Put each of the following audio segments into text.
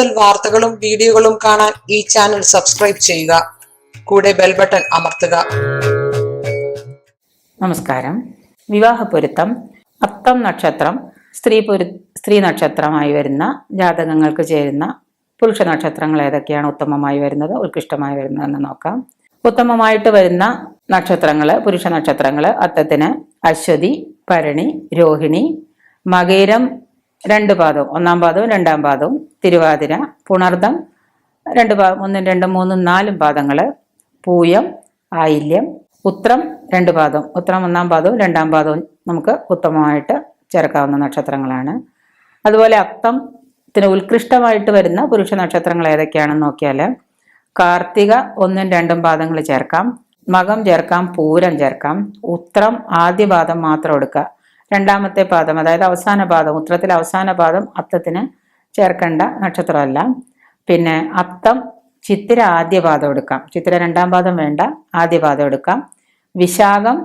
കൂടുതൽ വാർത്തകളും വീഡിയോകളും കാണാൻ ഈ ചാനൽ സബ്സ്ക്രൈബ് ചെയ്യുക. കൂടെ ബെൽ ബട്ടൺ അമർത്തുക. നമസ്കാരം. വിവാഹ പൊരുത്തം. അത്തം നക്ഷത്രം സ്ത്രീ പൊരു സ്ത്രീ നക്ഷത്രമായി വരുന്ന ജാതകങ്ങൾക്ക് ചേരുന്ന പുരുഷ നക്ഷത്രങ്ങൾ ഏതൊക്കെയാണ് ഉത്തമമായി വരുന്നത് ഉത്കൃഷ്ടമായി വരുന്നതെന്ന് നോക്കാം. ഉത്തമമായിട്ട് വരുന്ന നക്ഷത്രങ്ങൾ പുരുഷ നക്ഷത്രങ്ങൾ അത്തത്തിന് അശ്വതി ഭരണി രോഹിണി മകേരം രണ്ട് പാദവും ഒന്നാം പാദവും രണ്ടാം പാദവും തിരുവാതിര പുണർദം രണ്ട് പാ ഒന്നും രണ്ടും മൂന്നും നാലും പാദങ്ങൾ പൂയം ആയില്യം ഉത്രം രണ്ട് പാദവും. ഉത്രം ഒന്നാം പാദവും രണ്ടാം പാദവും നമുക്ക് ഉത്തമമായിട്ട് ചേർക്കാവുന്ന നക്ഷത്രങ്ങളാണ്. അതുപോലെ അത്തത്തിന് ഉത്കൃഷ്ടമായിട്ട് വരുന്ന പുരുഷ നക്ഷത്രങ്ങൾ ഏതൊക്കെയാണെന്ന് നോക്കിയാൽ കാർത്തിക ഒന്നും രണ്ടും പാദങ്ങൾ ചേർക്കാം. മകം ചേർക്കാം പൂരം ചേർക്കാം. ഉത്രം ആദ്യ പാദം മാത്രം എടുക്കുക. രണ്ടാമത്തെ പാദം അതായത് അവസാന പാദം ഉത്രത്തിലെ അവസാന പാദം അത്തത്തിന് ചേർക്കേണ്ട നക്ഷത്രമല്ല. പിന്നെ അത്തം ചിത്തിര ആദ്യ പാദം എടുക്കാം. ചിത്തിര രണ്ടാം പാദം വേണ്ട ആദ്യ പാദം എടുക്കാം. വിശാഖം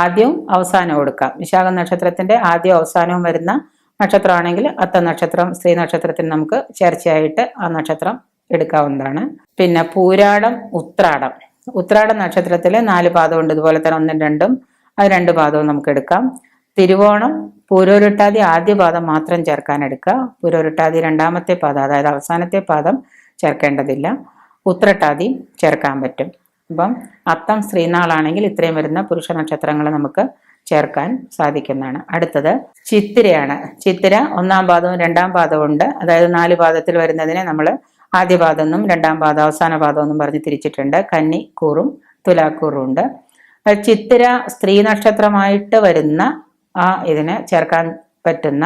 ആദ്യവും അവസാനവും എടുക്കാം. വിശാഖം നക്ഷത്രത്തിന്റെ ആദ്യവും അവസാനവും വരുന്ന നക്ഷത്രമാണെങ്കിൽ അത്ത നക്ഷത്രം സ്ത്രീ നക്ഷത്രത്തിന് നമുക്ക് ചേർച്ചയായിട്ട് ആ നക്ഷത്രം എടുക്കാവുന്നതാണ്. പിന്നെ പൂരാടം ഉത്രാടം. ഉത്രാടം നക്ഷത്രത്തിലെ നാല് പാദമുണ്ട് ഇതുപോലെ തന്നെ ഒന്നും രണ്ടും അത് രണ്ട് പാദവും നമുക്ക് എടുക്കാം. തിരുവോണം പൂരോരുട്ടാതി ആദ്യ പാദം മാത്രം ചേർക്കാൻ എടുക്കുക. പൂരോരുട്ടാതി രണ്ടാമത്തെ പാദം അതായത് അവസാനത്തെ പാദം ചേർക്കേണ്ടതില്ല. ഉത്രട്ടാതി ചേർക്കാൻ പറ്റും. അപ്പം അത്തം സ്ത്രീനാളാണെങ്കിൽ ഇത്രയും വരുന്ന പുരുഷ നക്ഷത്രങ്ങൾ നമുക്ക് ചേർക്കാൻ സാധിക്കുന്നതാണ്. അടുത്തത് ചിത്തിരയാണ്. ചിത്തിര ഒന്നാം പാദവും രണ്ടാം പാദവും ഉണ്ട്. അതായത് നാല് പാദത്തിൽ വരുന്നതിനെ നമ്മൾ ആദ്യ പാദം എന്നും രണ്ടാം പാദം അവസാന പാദം എന്നും പറഞ്ഞ് തിരിച്ചിട്ടുണ്ട്. കന്നി കൂറും തുലാക്കൂറും ഉണ്ട്. ചിത്തിര സ്ത്രീ നക്ഷത്രമായിട്ട് വരുന്ന ആ ഇതിന് ചേർക്കാൻ പറ്റുന്ന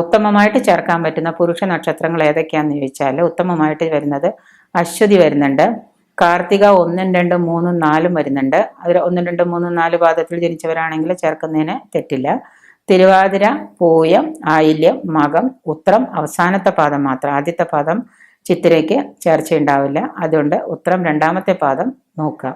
ഉത്തമമായിട്ട് ചേർക്കാൻ പറ്റുന്ന പുരുഷ നക്ഷത്രങ്ങൾ ഏതൊക്കെയാണെന്ന് ചോദിച്ചാൽ ഉത്തമമായിട്ട് വരുന്നത് അശ്വതി വരുന്നുണ്ട് കാർത്തിക ഒന്നും രണ്ടും മൂന്നും നാലും വരുന്നുണ്ട്. അതിൽ ഒന്നും രണ്ടും മൂന്നും നാല് പാദത്തിൽ ജനിച്ചവരാണെങ്കിൽ ചേർക്കുന്നതിന് തെറ്റില്ല. തിരുവാതിര പൂയം ആയില്യം മകം ഉത്രം അവസാനത്തെ പാദം മാത്രം. ആദ്യത്തെ പാദം ചിത്തിരയ്ക്ക് ചേർച്ചയുണ്ടാവില്ല. അതുകൊണ്ട് ഉത്രം രണ്ടാമത്തെ പാദം നോക്കുക.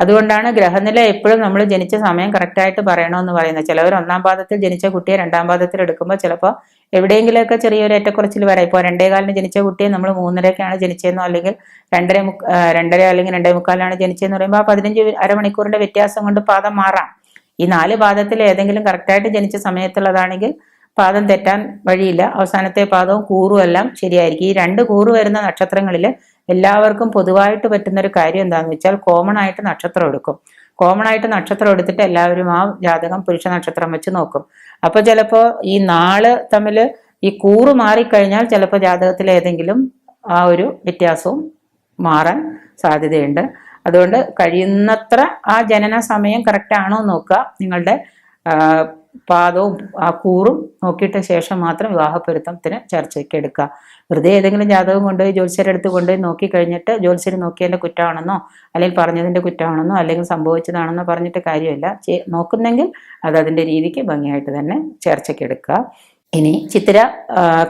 അതുകൊണ്ടാണ് ഗ്രഹനില എപ്പോഴും നമ്മൾ ജനിച്ച സമയം കറക്റ്റായിട്ട് പറയണമെന്ന് പറയുന്നത്. ചിലവർ ഒന്നാം പാദത്തിൽ ജനിച്ച കുട്ടിയെ രണ്ടാം പാദത്തിൽ എടുക്കുമ്പോൾ ചിലപ്പോൾ എവിടെയെങ്കിലുമൊക്കെ ചെറിയൊരു ഏറ്റക്കുറച്ചിൽ വരാം. ഇപ്പോൾ രണ്ടേകാലിന് ജനിച്ച കുട്ടിയെ നമ്മൾ മൂന്നരക്കാണ് ജനിച്ചതെന്നോ അല്ലെങ്കിൽ രണ്ടര രണ്ടര അല്ലെങ്കിൽ രണ്ടേ മുക്കാലാണ് ജനിച്ചതെന്ന് പറയുമ്പോൾ ആ പതിനഞ്ച് അരമണിക്കൂറിന്റെ വ്യത്യാസം കൊണ്ട് പാദം മാറാം. ഈ നാല് പാദത്തിൽ ഏതെങ്കിലും കറക്റ്റായിട്ട് ജനിച്ച സമയത്തുള്ളതാണെങ്കിൽ പാദം തെറ്റാൻ വഴിയില്ല. അവസാനത്തെ പാദവും കൂറും എല്ലാം ശരിയായിരിക്കും. ഈ രണ്ട് കൂറ് വരുന്ന നക്ഷത്രങ്ങളിൽ എല്ലാവർക്കും പൊതുവായിട്ട് പറ്റുന്ന ഒരു കാര്യം എന്താണെന്ന് വെച്ചാൽ കോമൺ ആയിട്ട് നക്ഷത്രം എടുക്കും. കോമൺ ആയിട്ട് നക്ഷത്രം എടുത്തിട്ട് എല്ലാവരും ആ ജാതകം പുരുഷ നക്ഷത്രം വെച്ച് നോക്കും. അപ്പൊ ചിലപ്പോൾ ഈ നാൾ തമ്മിൽ ഈ കൂറ് മാറിക്കഴിഞ്ഞാൽ ചിലപ്പോൾ ജാതകത്തിൽ ഏതെങ്കിലും ആ ഒരു വ്യത്യാസവും മാറാൻ സാധ്യതയുണ്ട്. അതുകൊണ്ട് കഴിയുന്നത്ര ആ ജനന സമയം കറക്റ്റ് ആണോ നോക്കുക. നിങ്ങളുടെ പാദവും ആ കൂറും നോക്കിയിട്ട ശേഷം മാത്രം വിവാഹപ്പൊരുത്തത്തിന് ചർച്ചയ്ക്ക് എടുക്കുക. വെറുതെ ഏതെങ്കിലും ജാതകം കൊണ്ടുപോയി ജോത്സ്യരെ അടുത്ത് കൊണ്ടുപോയി നോക്കി കഴിഞ്ഞിട്ട് ജ്യോത്സ്യർ നോക്കിയതിന്റെ കുറ്റമാണെന്നോ അല്ലെങ്കിൽ പറഞ്ഞതിന്റെ കുറ്റമാണെന്നോ അല്ലെങ്കിൽ സംഭവിച്ചതാണെന്നോ പറഞ്ഞിട്ട് കാര്യമില്ല. നോക്കുന്നെങ്കിൽ അത് അതിന്റെ രീതിക്ക് ഭംഗിയായിട്ട് തന്നെ ചർച്ചയ്ക്ക് എടുക്കുക. ഇനി ചിത്തിര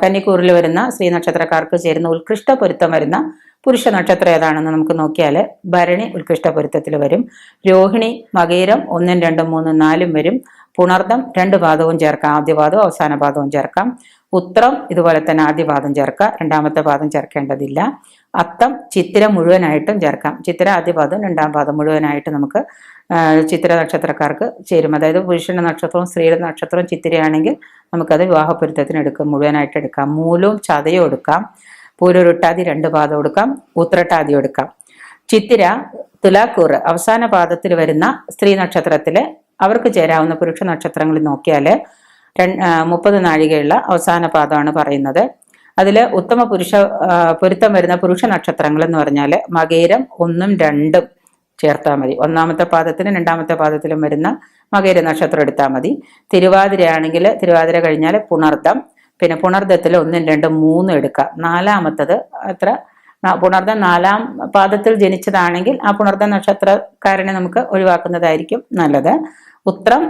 കന്നിക്കൂറിൽ വരുന്ന സ്ത്രീ നക്ഷത്രക്കാർക്ക് ചേരുന്ന ഉത്കൃഷ്ട പൊരുത്തം വരുന്ന പുരുഷ നക്ഷത്രം ഏതാണെന്ന് നമുക്ക് നോക്കിയാൽ ഭരണി ഉത്കൃഷ്ട പൊരുത്തത്തിൽ വരും. രോഹിണി മകേരം ഒന്നും രണ്ടും മൂന്നും നാലും വരും. പുണർദം രണ്ട് പാദവും ചേർക്കാം. ആദ്യ പാദവും അവസാന പാദവും ചേർക്കാം. ഉത്രം ഇതുപോലെ തന്നെ ആദ്യ പാദം ചേർക്കുക. രണ്ടാമത്തെ പാദം ചേർക്കേണ്ടതില്ല. അത്തം ചിത്തിര മുഴുവനായിട്ടും ചേർക്കാം. ചിത്തിര ആദ്യ രണ്ടാം പാദം മുഴുവനായിട്ട് നമുക്ക് ചിത്തിര നക്ഷത്രക്കാർക്ക് ചേരും. അതായത് പുരുഷന്റെ നക്ഷത്രവും സ്ത്രീയുടെ നക്ഷത്രവും ചിത്തിരയാണെങ്കിൽ നമുക്കത് വിവാഹപ്പൊരുത്തത്തിന് എടുക്കാം മുഴുവനായിട്ട് എടുക്കാം. മൂലവും ചതയും എടുക്കാം. പൂരൊരുട്ടാതി രണ്ട് പാദം എടുക്കാം. ഉത്രട്ടാതി എടുക്കാം. ചിത്തിര തുലാക്കൂറ് അവസാന പാദത്തിൽ വരുന്ന സ്ത്രീ നക്ഷത്രത്തിൽ അവർക്ക് ചേരാവുന്ന പുരുഷ നക്ഷത്രങ്ങളിൽ നോക്കിയാൽ മുപ്പത് നാഴികയുള്ള അവസാന പാദമാണ് പറയുന്നത്. അതിൽ ഉത്തമ പുരുഷ പൊരുത്തം വരുന്ന പുരുഷ നക്ഷത്രങ്ങൾ എന്ന് പറഞ്ഞാൽ മകേരം ഒന്നും രണ്ടും ചേർത്താൽ മതി. ഒന്നാമത്തെ പാദത്തിനും രണ്ടാമത്തെ പാദത്തിലും വരുന്ന മകേര നക്ഷത്രം എടുത്താൽ മതി. തിരുവാതിരയാണെങ്കിൽ തിരുവാതിര കഴിഞ്ഞാൽ പുണർദം പിന്നെ പുണർദത്തിൽ ഒന്നും രണ്ടും മൂന്നും എടുക്കാം. നാലാമത്തത് അത്ര പുണർദം നാലാം പാദത്തിൽ ജനിച്ചതാണെങ്കിൽ ആ പുണർദ നക്ഷത്രക്കാരനെ നമുക്ക് ഒഴിവാക്കുന്നതായിരിക്കും നല്ലത്. ഉത്രം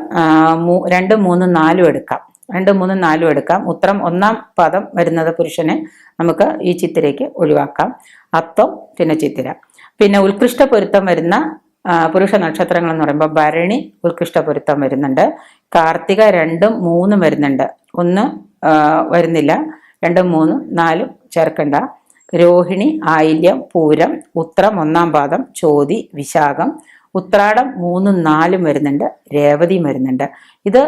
രണ്ട് മൂന്നും നാലും എടുക്കാം. രണ്ടും മൂന്നും നാലും എടുക്കാം. ഉത്രം ഒന്നാം പദം വരുന്നത് പുരുഷനെ നമുക്ക് ഈ ചിത്തിരയ്ക്ക് ഒഴിവാക്കാം. അത്വം പിന്നെ ചിത്തിര. പിന്നെ ഉത്കൃഷ്ട പൊരുത്തം വരുന്ന പുരുഷ നക്ഷത്രങ്ങൾ എന്ന് പറയുമ്പോൾ ഭരണി ഉത്കൃഷ്ട പൊരുത്തം വരുന്നുണ്ട്. കാർത്തിക രണ്ടും മൂന്നും വരുന്നുണ്ട്. ഒന്ന് വരുന്നില്ല. രണ്ടും മൂന്നും നാലും ചേർക്കേണ്ട. രോഹിണി ആയില്യം പൂരം ഉത്രം ഒന്നാം പാദം ചോതി വിശാഖം ഉത്രാടം മൂന്നും നാലും വരുന്നുണ്ട് രേവതിയും വരുന്നുണ്ട്. ഇത്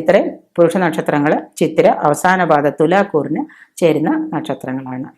ഇത്രയും പുരുഷ നക്ഷത്രങ്ങൾ ചിത്തിര അവസാന പാദ തുലാക്കൂറിന് ചേരുന്ന നക്ഷത്രങ്ങളാണ്.